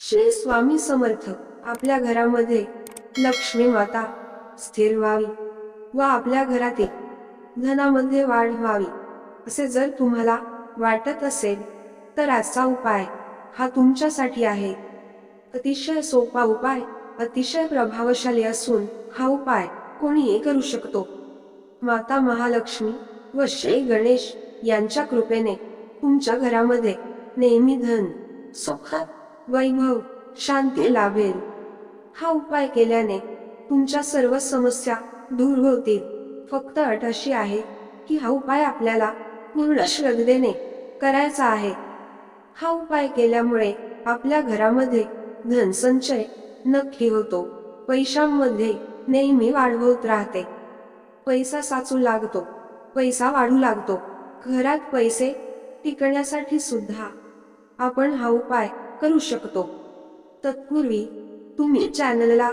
श्री स्वामी समर्थ. आपल्या घरामध्ये लक्ष्मी माता स्थिर व्हावी व आपल्या घरातील धनामध्ये वाढ व्हावी असे जर तुम्हाला वाटत असेल तर आजचा उपाय हा तुमच्यासाठी आहे. अतिशय सोपा उपाय अतिशय प्रभावशाली असून हा उपाय कोणीही करू शकतो. माता महालक्ष्मी व श्री गणेश यांच्या कृपेने तुमच्या घरामध्ये नेहमी धन सुख वैभव शांती लाभेल. हा उपाय केल्याने तुमच्या सर्व समस्या दूर होतील. फक्त अट अशी आहे की हा उपाय आपल्याला पूर्ण श्रद्धेने करायचा आहे. हा उपाय केल्यामुळे आपल्या घरामध्ये धनसंचय नक्की होतो. पैशांमध्ये नेहमी वाढ होत राहते. पैसा साचू लागतो. पैसा वाढू लागतो. घरात पैसे टिकण्यासाठी सुद्धा आपण हा उपाय करू शकतो. तत्पूर्वी तुम्ही चॅनलला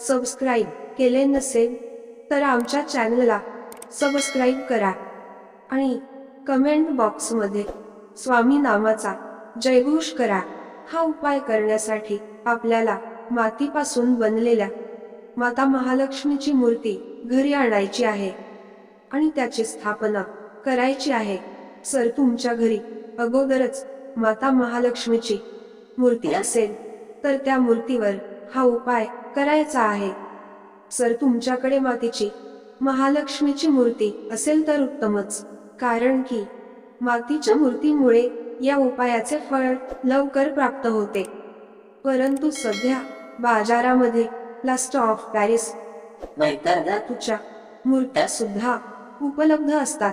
सबस्क्राईब केले नसेल तर आमच्या चॅनलला सबस्क्राईब करा आणि कमेंट बॉक्समध्ये स्वामी नामाचा जयघोष करा. हा उपाय करण्यासाठी आपल्याला मातीपासून बनलेल्या माता महालक्ष्मीची मूर्ती घरी आणायची आहे आणि त्याची स्थापना करायची आहे. सर तुमच्या घरी अगोदरच माता महालक्ष्मीची मूर्ती असेल तर त्या मूर्तीवर हा उपाय करायचा आहे. सर तुमच्याकडे मातीची महालक्ष्मीची मूर्ती असेल तर उत्तमच. कारण की मातीच्या मूर्तीमुळे या उपायाचे फळ लवकर प्राप्त होते. परंतु सध्या बाजारामध्ये प्लास्टर ऑफ पॅरिस नाहीतर धातूच्या मूर्त्या सुद्धा उपलब्ध असतात.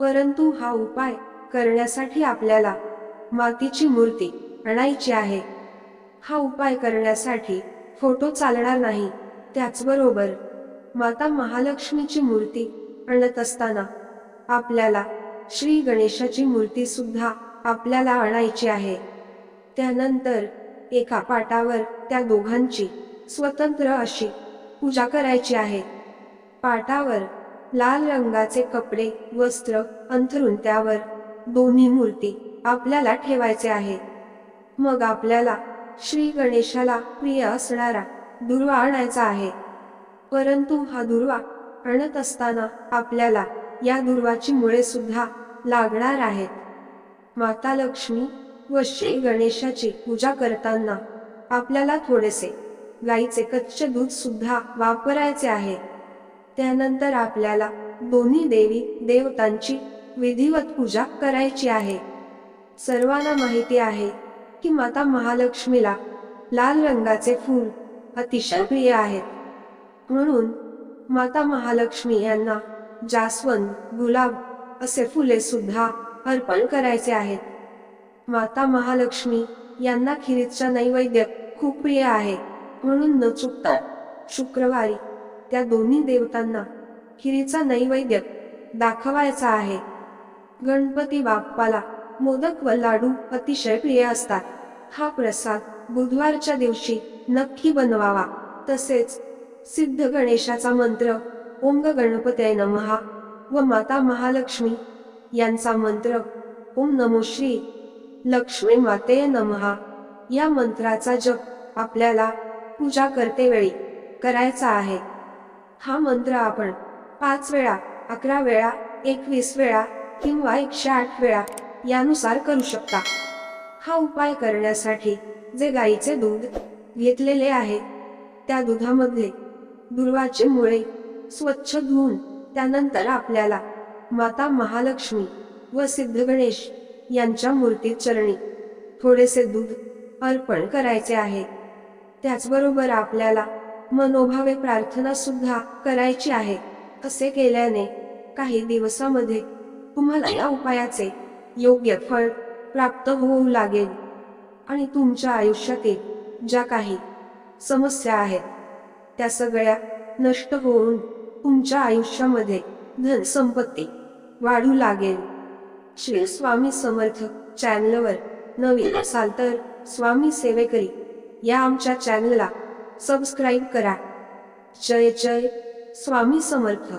परंतु हा उपाय करण्यासाठी आपल्याला मातीची मूर्ती आणायची आहे. हा उपाय करण्यासाठी फोटो चालणार नाही. त्याचबरोबर माता महालक्ष्मीची मूर्ती आणत असताना आपल्याला श्री गणेशाची मूर्ती सुद्धा आपल्याला आणायची आहे. त्यानंतर एका पाटावर त्या दोघांची स्वतंत्र अशी पूजा करायची आहे. पाटावर लाल रंगाचे कपडे वस्त्र अंथरून त्यावर दोन्ही मूर्ती आपल्याला ठेवायचे आहे. मग आपल्याला श्री गणेशाला प्रिय असणारा दुर्वा आणायचा आहे. परंतु हा दुर्वा आणत असताना आपल्याला या दुर्वाची मुळे सुद्धा लागणार आहेत. माता लक्ष्मी व श्री गणेशाची पूजा करताना आपल्याला थोडेसे गाईचे कच्चे दूध सुद्धा वापरायचे आहे. त्यानंतर आपल्याला दोन्ही देवी देवतांची विधिवत पूजा करायची आहे. सर्वांना माहिती आहे की माता महालक्ष्मीला लाल रंगाचे फूल अतिशय प्रिय आहेत. म्हणून माता महालक्ष्मी यांना जास्वंद गुलाब असे फुले सुद्धा अर्पण करायचे आहेत. माता महालक्ष्मी यांना खिरीचा नैवेद्य खूप प्रिय आहे. म्हणून न चुकता शुक्रवारी त्या दोन्ही देवतांना खिरीचा नैवेद्य दाखवायचा आहे. गणपती बाप्पाला मोदक व लाडू अतिशय प्रिय असतात. हा प्रसाद बुधवारच्या दिवशी नक्की बनवावा. तसेच सिद्ध गणेशाचा मंत्र ओंग गणपतय नमहा व माता महालक्ष्मी यांचा मंत्र ओम नमो श्री लक्ष्मी मातेय नमहा या मंत्राचा जप आपल्याला पूजा करते वेळी करायचा आहे. हा मंत्र आपण पाच वेळा अकरा वेळा एकवीस वेळा किंवा एकशे आठ वेळा यानुसार करू शकता. हा उपाय करण्यासाठी जे गाईचे दूध घेतलेले आहे त्या दुधामध्ये दुर्वाचे मुळे स्वच्छ धुवून त्यानंतर आपल्याला माता महालक्ष्मी व सिद्ध गणेश यांच्या मूर्ती चरणी थोडेसे दूध अर्पण करायचे आहे. त्याचबरोबर आपल्याला मनोभावे प्रार्थना सुद्धा करायची आहे. असे केल्याने काही दिवसामध्ये तुम्हाला या उपायाचे योग्य फळ प्राप्त होऊ लागेल. आणि तुमच्या आयुष्यातील ज्या काही समस्या आहेत त्या सगळ्या नष्ट होऊन तुमच्या आयुष्यामध्ये धन संपत्ती वाढू लागेल. श्री स्वामी समर्थ चॅनलवर नवीन असाल तर स्वामी सेवेकरी या आमच्या चॅनलला सबस्क्राईब करा. जय जय स्वामी समर्थ.